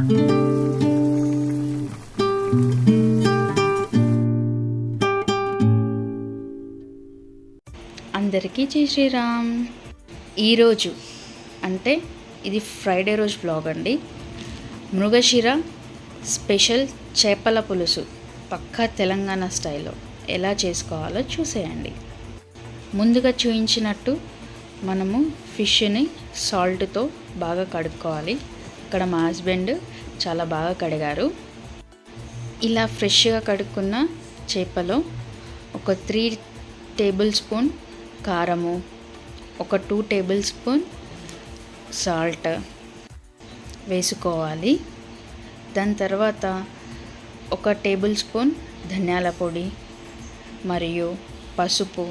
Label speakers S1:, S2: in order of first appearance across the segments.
S1: అందరికీ జై శ్రీరామ్. ఈరోజు అంటే ఇది ఫ్రైడే రోజు బ్లాగ్ అండి. మృగశిర స్పెషల్ చేపల పులుసు పక్కా తెలంగాణ స్టైల్లో ఎలా చేసుకోవాలో చూసేయండి. ముందుగా చూపించినట్టు మనము ఫిష్ని సాల్ట్తో బాగా కడుక్కోవాలి. అక్కడ మా హస్బెండ్ చాలా బాగా కడిగారు. ఇలా ఫ్రెష్గా కడుక్కున్న చేపలో ఒక త్రీ టేబుల్ స్పూన్ కారము ఒక టూ టేబుల్ స్పూన్ సాల్ట్ వేసుకోవాలి. దాని తర్వాత ఒక టేబుల్ స్పూన్ ధనియాల పొడి మరియు పసుపు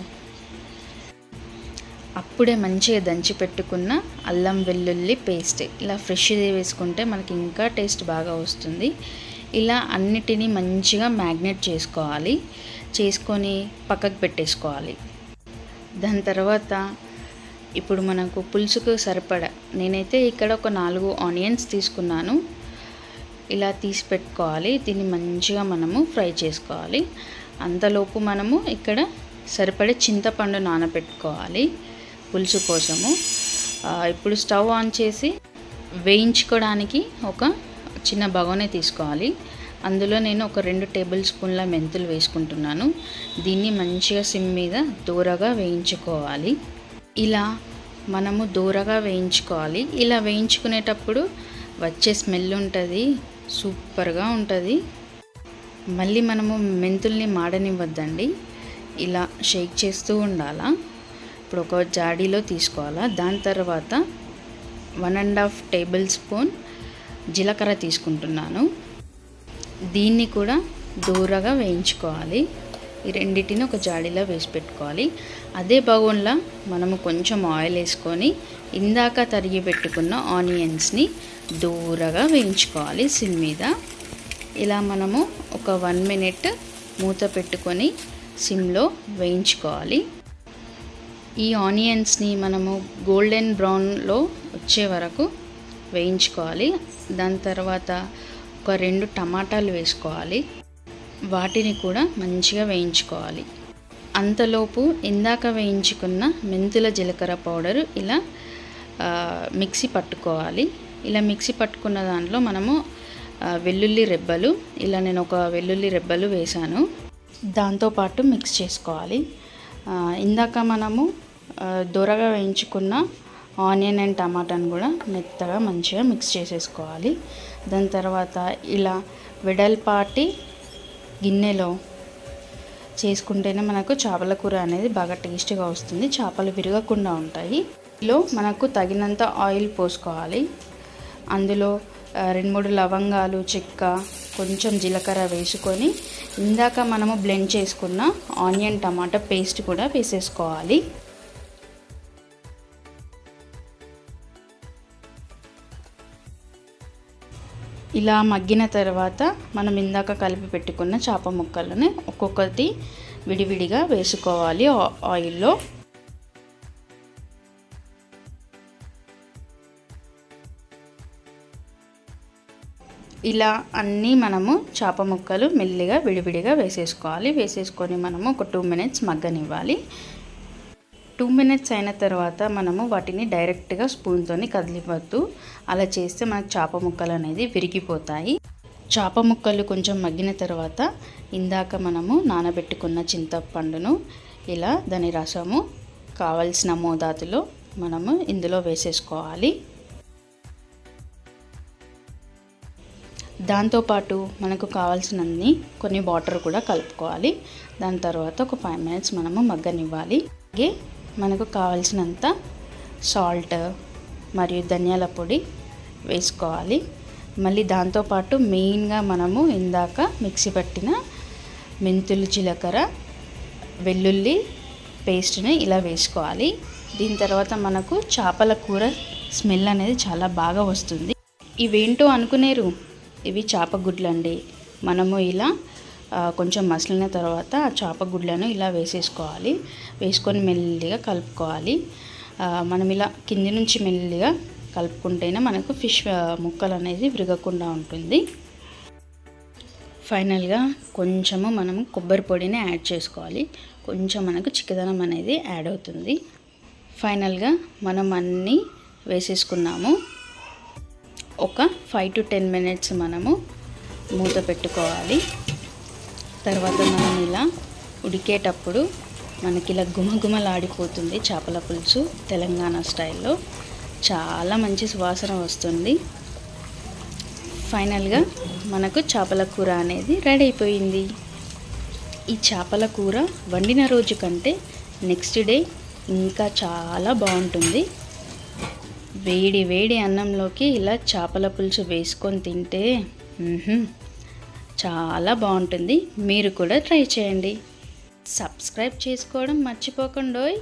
S1: అప్పుడే మంచిగా దంచి పెట్టుకున్న అల్లం వెల్లుల్లి పేస్ట్. ఇలా ఫ్రెష్ది వేసుకుంటే మనకి ఇంకా టేస్ట్ బాగా వస్తుంది. ఇలా అన్నిటినీ మంచిగా మ్యాగ్నేట్ చేసుకోవాలి. చేసుకొని పక్కకు పెట్టేసుకోవాలి. దాని తర్వాత ఇప్పుడు మనకు పులుసుకు సరిపడా నేనైతే ఇక్కడ ఒక నాలుగు ఆనియన్స్ తీసుకున్నాను. ఇలా తీసి పెట్టుకోవాలి. దీన్ని మంచిగా మనము ఫ్రై చేసుకోవాలి. అంతలోపు మనము ఇక్కడ సరిపడే చింతపండు నానబెట్టుకోవాలి. పులుసు కోసము. ఇప్పుడు స్టవ్ ఆన్ చేసి వేయించుకోవడానికి ఒక చిన్న బగోనే తీసుకోవాలి. అందులో నేను ఒక రెండు టేబుల్ స్పూన్ల మెంతులు వేసుకుంటున్నాను. దీన్ని మంచిగా సిమ్ మీద దూరగా వేయించుకోవాలి. ఇలా మనము దూరగా వేయించుకోవాలి. ఇలా వేయించుకునేటప్పుడు వచ్చే స్మెల్ ఉంటుంది సూపర్గా ఉంటుంది. మళ్ళీ మనము మెంతుల్ని మాడనివ్వద్దండి. ఇలా షేక్ చేస్తూ ఉండాలా. ఇప్పుడు ఒక జాడీలో తీసుకోవాలా? దాని తర్వాత one and half tablespoon జీలకర్ర తీసుకుంటున్నాను. దీన్ని కూడా దూరగా వేయించుకోవాలి. ఈ రెండింటిని ఒక జాడీలో వేసి పెట్టుకోవాలి. అదే బగోన్లో మనము కొంచెం ఆయిల్ వేసుకొని ఇందాక తరిగి పెట్టుకున్న ఆనియన్స్ని దూరగా వేయించుకోవాలి సిమ్ మీద. ఇలా మనము ఒక వన్ మినిట్ మూత పెట్టుకొని సిమ్లో వేయించుకోవాలి. ఈ ఆనియన్స్ని మనము గోల్డెన్ బ్రౌన్లో వచ్చే వరకు వేయించుకోవాలి. దాని తర్వాత ఒక రెండు టమాటాలు వేసుకోవాలి. వాటిని కూడా మంచిగా వేయించుకోవాలి. అంతలోపు ఇందాక వేయించుకున్న మెంతుల జీలకర్ర పౌడరు ఇలా మిక్సీ పట్టుకోవాలి. ఇలా మిక్సీ పట్టుకున్న దాంట్లో మనము వెల్లుల్లి రెబ్బలు ఇలా నేను ఒక వెల్లుల్లి రెబ్బలు వేశాను. దాంతోపాటు మిక్స్ చేసుకోవాలి. ఇందాక మనము దొరగా వేయించుకున్న ఆనియన్ అండ్ టమాటాను కూడా మెత్తగా మంచిగా మిక్స్ చేసేసుకోవాలి. దాని తర్వాత ఇలా వెడల్పాటి గిన్నెలో చేసుకుంటేనే మనకు చేపల కూర అనేది బాగా టేస్టీగా వస్తుంది. చేపలు విరగకుండా ఉంటాయి. లో మనకు తగినంత ఆయిల్ పోసుకోవాలి. అందులో రెండు మూడు లవంగాలు చెక్క కొంచెం జీలకర్ర వేసుకొని ఇందాక మనము బ్లెండ్ చేసుకున్న ఆనియన్ టమాటా పేస్ట్ కూడా వేసేసుకోవాలి. ఇలా మగ్గిన తర్వాత మనం ఇందాక కలిపి పెట్టుకున్న చేప ముక్కలను ఒక్కొక్కటి విడివిడిగా వేసుకోవాలి ఆ- ఆయిల్లో. ఇలా అన్నీ మనము చేప ముక్కలు మెల్లిగా విడివిడిగా వేసేసుకోవాలి. వేసేసుకొని మనము ఒక టూ మినిట్స్ మగ్గనివ్వాలి. టూ మినిట్స్ అయిన తర్వాత మనము వాటిని డైరెక్ట్గా స్పూన్తోని కదిలివద్దు అలా చేస్తే మనకు చేప ముక్కలు అనేది విరిగిపోతాయి. చేప ముక్కలు కొంచెం మగ్గిన తర్వాత ఇందాక మనము నానబెట్టుకున్న చింతపండును ఇలా దాని రసము కావలసిన మోదాతులో మనము ఇందులో వేసేసుకోవాలి. దాంతోపాటు మనకు కావాల్సినన్ని కొన్ని వాటర్ కూడా కలుపుకోవాలి. దాని తర్వాత ఒక ఫైవ్ మినిట్స్ మనము మగ్గనివ్వాలి. అలాగే మనకు కావలసినంత సాల్ట్ మరియు ధనియాల పొడి వేసుకోవాలి. మళ్ళీ దాంతోపాటు మెయిన్గా మనము ఇందాక మిక్సీ పట్టిన మెంతులు జీలకర్ర వెల్లుల్లి పేస్ట్ని ఇలా వేసుకోవాలి. దీని తర్వాత మనకు చేపల కూర స్మెల్ అనేది చాలా బాగా వస్తుంది. ఇవేంటో అనుకునేరు? ఇవి చేప గుడ్లండి. మనము ఇలా కొంచెం మసిలిన తర్వాత ఆ చేప గుడ్లను ఇలా వేసేసుకోవాలి. వేసుకొని మెల్లిగా కలుపుకోవాలి. మనం ఇలా కింది నుంచి మెల్లిగా కలుపుకుంటేనే మనకు ఫిష్ ముక్కలు అనేది విరగకుండా ఉంటుంది. ఫైనల్గా కొంచెము మనం కొబ్బరి పొడిని యాడ్ చేసుకోవాలి. కొంచెం మనకు చిక్కదనం అనేది యాడ్ అవుతుంది. ఫైనల్గా మనం అన్నీ వేసేసుకున్నాము. ఒక ఫైవ్ టు టెన్ మినిట్స్ మనము మూత పెట్టుకోవాలి. తర్వాత మనం ఇలా ఉడికేటప్పుడు మనకి ఇలా గుమగుమలాడిపోతుంది చేపల పులుసు తెలంగాణ స్టైల్లో. చాలా మంచి సువాసన వస్తుంది. ఫైనల్గా మనకు చేపల కూర అనేది రెడీ అయిపోయింది. ఈ చేపల కూర వండిన రోజు కంటే నెక్స్ట్ డే ఇంకా చాలా బాగుంటుంది. వేడి వేడి అన్నంలోకి ఇలా చేపల పులుసు వేసుకొని తింటే చాలా బాగుంటుంది. మీరు కూడా ట్రై చేయండి. సబ్స్క్రైబ్ చేసుకోవడం మర్చిపోకండోయ్.